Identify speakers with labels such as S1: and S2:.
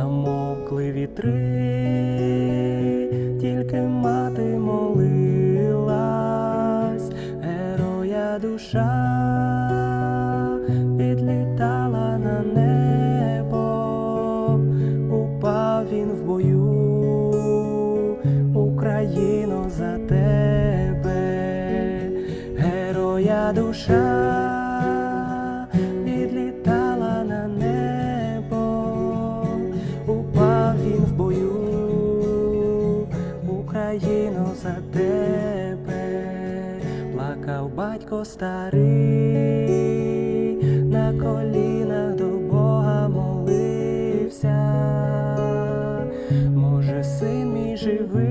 S1: Замокли вітри, тільки мати молилась, героя душа відлітала на небо, упав він в бою, Україно за тебе, героя душа. Україно, за тебе плакав батько старий, на колінах до Бога молився, може, син мій живий.